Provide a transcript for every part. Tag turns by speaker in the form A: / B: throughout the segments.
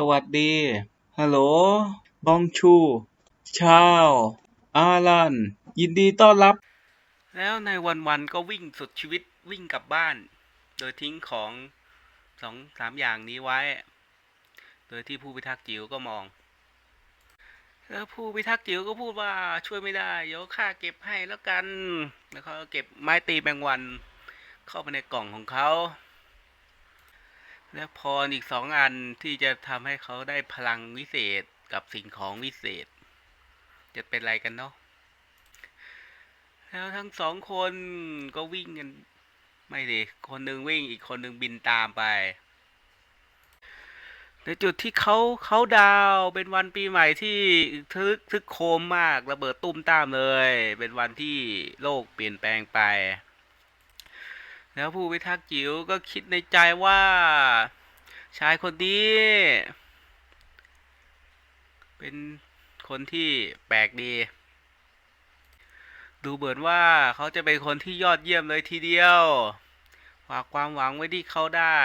A: สวัสดี ฮัลโหล บองชู ชาว อารัน ยินดีต้อนรับ แล้วในวันวันๆก็วิ่งสุดชีวิตวิ่งกลับบ้าน โดยทิ้งของสองสามอย่างนี้ไว้ โดยที่ผู้พิทักษ์จิ๋วก็มอง แล้วผู้พิทักษ์จิ๋วก็พูดว่าช่วยไม่ได้ เดี๋ยวข้าเก็บให้แล้วกัน แล้วเขาเก็บไม้ตีแมงวัน เข้าไปในกล่องของเขา และพรอีกสองอันที่จะทำให้เขาได้พลังวิเศษกับสิ่งของวิเศษ จะเป็นอะไรกันเนาะแล้วทั้งสองคนก็วิ่งกัน ไม่ดิคนหนึ่งวิ่งอีกคนหนึ่งบินตามไป ในจุดที่เขาเขาดาวเป็นวันปีใหม่ที่ทึกทึกโคมมากระเบิดตุ้มตามเลย เป็นวันที่โลกเปลี่ยนแปลงไป แล้วผู้พิทักษ์จิ๋วก็คิดในใจว่า ชายคนนี้ เป็นคนที่แปลกดี ดูเหมือนว่าเขาจะเป็นคนที่ยอดเยี่ยมเลยทีเดียวฝากความหวังไว้ที่เขาได้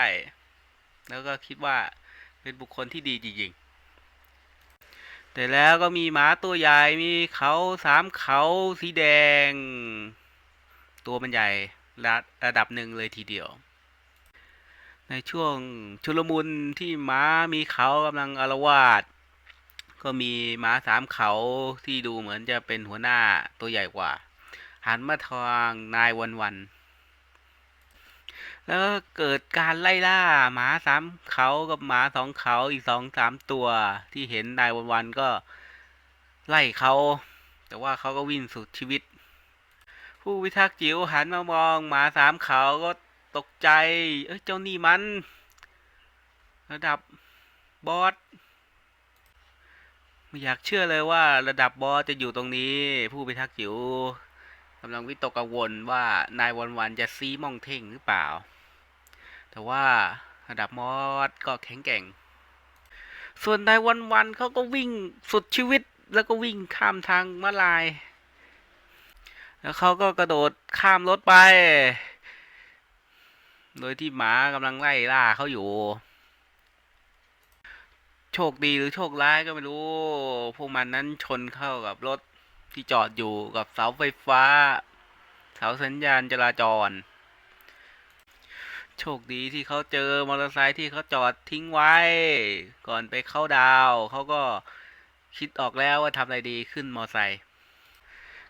A: แล้วก็คิดว่าเป็นบุคคลที่ดีจริงๆ แต่แล้วก็มีหมาตัวใหญ่ มีเขาสามเขาสีแดง ตัวมันใหญ่ ระระดับหนึ่งเลยทีเดียว ในช่วงชุลมุนที่ม้ามีเขากำลังอารวาสก็มีม้าสามเขาที่ดูเหมือนจะเป็นหัวหน้าตัวใหญ่กว่า หันมาทางนายวันวัน แล้วกเกิดการไล่ล่าหมาสามเขากับหมาสองเขาอีกสองสามตัวที่เห็นนายวันวันก็ไล่เขา แต่ว่าเขาก็วิ่งสุดชีวิต ผู้พิทักษ์จิ๋วหันมามองหมาสามเขาก็ตกใจ เอ้ยเจ้านี่มัน ระดับบอสไม่อยากเชื่อเลยว่าระดับบอสจะอยู่ตรงนี้ ผู้พิทักษ์จิ๋วกำลังวิตกกังวลว่านายวันวันจะซีมองเท่งหรือเปล่า แต่ว่าระดับมอสก็แข็งแกร่ง ส่วนนายวันวันเขาก็วิ่งสุดชีวิตแล้วก็วิ่งข้ามทางมาลาย แล้วเขาก็กระโดดข้ามรถไป โดยที่หมากำลังไล่ล่าเขาอยู่ โชคดีหรือโชคร้ายก็ไม่รู้ พวกมันนั้นชนเข้ากับรถที่จอดอยู่กับเสาไฟฟ้า เสาสัญญาณจราจร โชคดีที่เขาเจอมอเตอร์ไซค์ที่เขาจอดทิ้งไว้ ก่อนไปเข้าดาว เขาก็คิดออกแล้วว่าทำอะไรดีขึ้นมอเตอร์ไซค์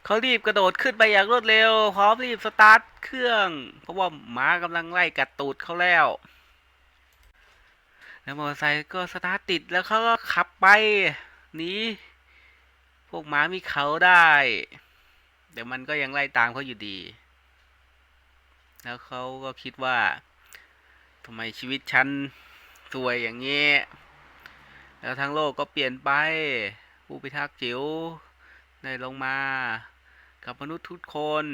A: เขารีบกระโดดขึ้นไปอย่างรวดเร็ว พร้อมรีบสตาร์ทเครื่อง เพราะว่าหมากำลังไล่กัดตูดเขาแล้ว แล้วมอเตอร์ไซค์ก็สตาร์ทติดแล้วเขาก็ขับไปหนีพวกหมามีเขาได้แต่มันก็ยังไล่ตามเขาอยู่ดี แล้วเขาก็คิดว่าทำไมชีวิตฉันสวยอย่างนี้ แล้วทั้งโลกก็เปลี่ยนไป ผู้พิทักษ์จิ๋วได้ลงมา กับมนุษย์ทุกคน